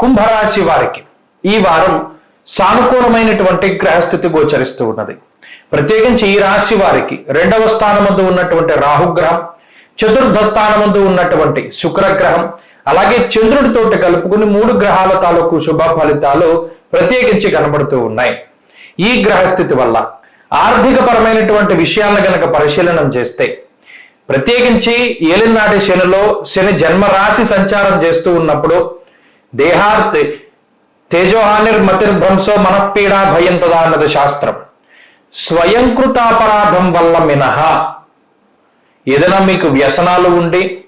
కుంభరాశి వారికి ఈ వారం సానుకూలమైనటువంటి గ్రహస్థితి గోచరిస్తూ ఉన్నది. ప్రత్యేకించి ఈ రాశి వారికి రెండవ స్థానమందు ఉన్నటువంటి రాహుగ్రహం చతుర్థ స్థానమందు ఉన్నటువంటి శుక్రగ్రహం అలాగే చంద్రుడితో కలుపుకుని మూడు గ్రహాల తాలూకు శుభ ఫలితాలు ప్రత్యేకించి కనబడుతూ ఉన్నాయి. ఈ గ్రహస్థితి వల్ల ఆర్థిక పరమైనటువంటి విషయాలను గనక పరిశీలనం చేస్తే ప్రత్యేకించి ఏలినాటి శనిలో శని జన్మరాశి సంచారం చేస్తూ ఉన్నప్పుడు దేహార్తి తేజోహానిర్మతిర్భ్రంశో మనఃపీడ భయం తదా అన్నది శాస్త్రం. స్వయంకృతాపరాధం వల్ల మినహా. ఏదైనా మీకు వ్యసనాలు ఉండి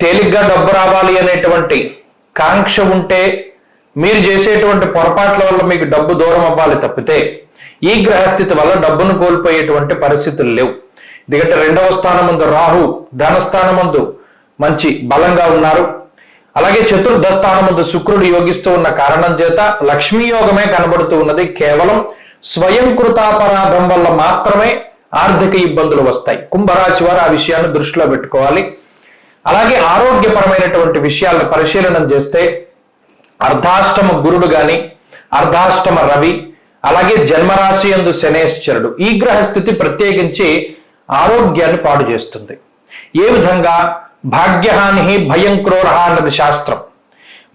తేలిగ్గా డబ్బు రావాలి అనేటువంటి కాంక్ష ఉంటే మీరు చేసేటువంటి పొరపాట్ల వల్ల మీకు డబ్బు దూరం అవ్వాలి తప్పితే ఈ గ్రహస్థితి వల్ల డబ్బును కోల్పోయేటువంటి పరిస్థితులు లేవు. ఎందుకంటే రెండవ స్థానమందు రాహు ధనస్థానం ముందు మంచి బలంగా ఉన్నారు. అలాగే చతుర్థ స్థానమందు శుక్రుడు యోగిస్తూ ఉన్న కారణం చేత లక్ష్మీ యోగమే కనబడుతూ ఉన్నది. కేవలం స్వయం కృతాపరాధం వల్ల మాత్రమే ఆర్థిక ఇబ్బందులు వస్తాయి. కుంభరాశి వారు ఆ విషయాన్ని దృష్టిలో పెట్టుకోవాలి. అలాగే ఆరోగ్యపరమైనటువంటి విషయాలను పరిశీలనం చేస్తే అర్ధాష్టమ గురుడు గాని అర్ధాష్టమ రవి అలాగే జన్మరాశి ఎందు శనేశ్వరుడు ఈ గ్రహ స్థితి ప్రత్యేకించి ఆరోగ్యాన్ని పాడు చేస్తుంది. ఏ విధంగా? భాగ్యహాని భయం క్రోర అన్నది శాస్త్రం.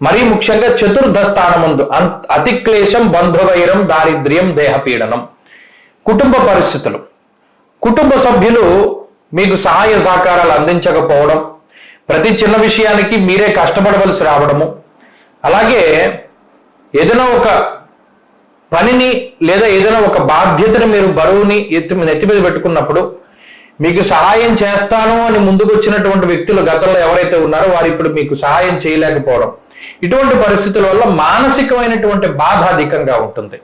మరీ ముఖ్యంగా చతుర్థ స్థానముందు అతిక్లేశం బంధువైరం దారిద్ర్యం దేహపీడనం. కుటుంబ పరిస్థితులు. కుటుంబ సభ్యులు మీకు సహాయ సహకారాలు అందించకపోవడం ప్రతి చిన్న విషయానికి మీరే కష్టపడవలసి రావడము. అలాగే ఏదైనా ఒక పనిని లేదా ఏదైనా ఒక బాధ్యతను మీరు బరువుని ఎత్తి నెత్తి మీద పెట్టుకున్నప్పుడు మీకు సహాయం చేస్తాను అని ముందుకు వచ్చినటువంటి వ్యక్తులు గతంలో ఎవరైతే ఉన్నారో వారు ఇప్పుడు మీకు సహాయం చేయలేకపోవడం. ఇటువంటి పరిస్థితుల వల్ల మానసికమైనటువంటి బాధ అధికంగా ఉంటుంది.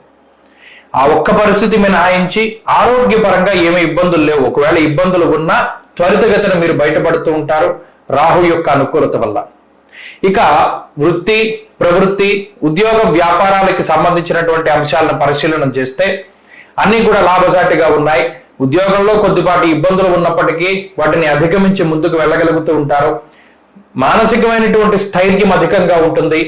ఆ ఒక్క పరిస్థితి మినహాయించి ఆరోగ్యపరంగా ఏమి ఇబ్బందులు లేవు. ఒకవేళ ఇబ్బందులు ఉన్నా త్వరితగతిన మీరు బయటపడుతూ ఉంటారు. రాహు యొక్క అనుకూలత వల్ల. ఇక వృత్తి ప్రవృత్తి ఉద్యోగ వ్యాపారాలకి సంబంధించినటువంటి అంశాలను పరిశీలన చేస్తే అన్ని కూడా లాభసాటిగా ఉన్నాయి. ఉద్యోగంలో కొద్దిపాటి ఇబ్బందులు ఉన్నప్పటికీ వాటిని అధిగమించి ముందుకు వెళ్ళగలుగుతూ ఉంటారు. మానసికమైనటువంటి స్థైర్యం అధికంగా ఉంటుంది.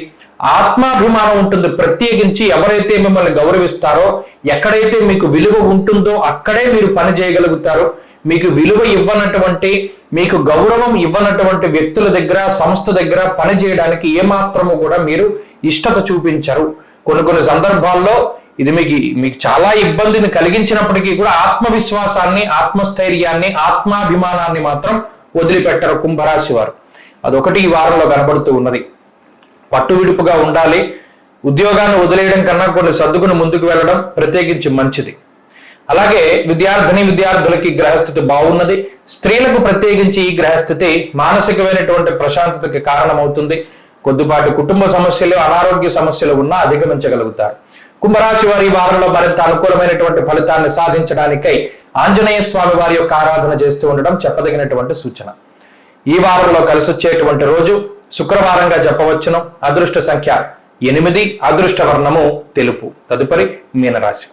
ఆత్మాభిమానం ఉంటుంది. ప్రత్యేకించి ఎవరైతే మిమ్మల్ని గౌరవిస్తారో ఎక్కడైతే మీకు విలువ ఉంటుందో అక్కడే మీరు పని చేయగలుగుతారు. మీకు విలువ ఇవ్వనటువంటి మీకు గౌరవం ఇవ్వనటువంటి వ్యక్తుల దగ్గర సంస్థ దగ్గర పని చేయడానికి ఏమాత్రము కూడా మీరు ఇష్టత చూపించరు. కొన్ని కొన్ని సందర్భాల్లో ఇది మీకు మీకు చాలా ఇబ్బందిని కలిగించినప్పటికీ కూడా ఆత్మవిశ్వాసాన్ని ఆత్మస్థైర్యాన్ని ఆత్మాభిమానాన్ని మాత్రం వదిలిపెట్టరు కుంభరాశి వారు. అదొకటి ఈ వారంలో కనబడుతూ ఉన్నది. పట్టు విడుపుగా ఉండాలి. ఉద్యోగాన్ని వదిలేయడం కన్నా కొన్ని సర్దుకుని ముందుకు వెళ్ళడం ప్రత్యేకించి మంచిది. అలాగే విద్యార్థిని విద్యార్థులకి గ్రహస్థితి బాగున్నది. స్త్రీలకు ప్రత్యేకించి ఈ గ్రహస్థితి మానసికమైనటువంటి ప్రశాంతతకి కారణమవుతుంది. కొద్దిపాటి కుటుంబ సమస్యలు అనారోగ్య సమస్యలు ఉన్నా అధిగమించగలుగుతారు. కుంభరాశి వారి వారంలో మరింత అనుకూలమైనటువంటి ఫలితాన్ని సాధించడానికై ఆంజనేయ స్వామి వారి యొక్క ఆరాధన చేస్తూ ఉండడం చెప్పదగినటువంటి సూచన. ఈ వారంలో కలిసి వచ్చేటువంటి రోజు శుక్రవారంగా చెప్పవచ్చును అదృష్ట సంఖ్య ఎనిమిది అదృష్ట వర్ణము తెలుపు. తదుపరి మీనరాశి.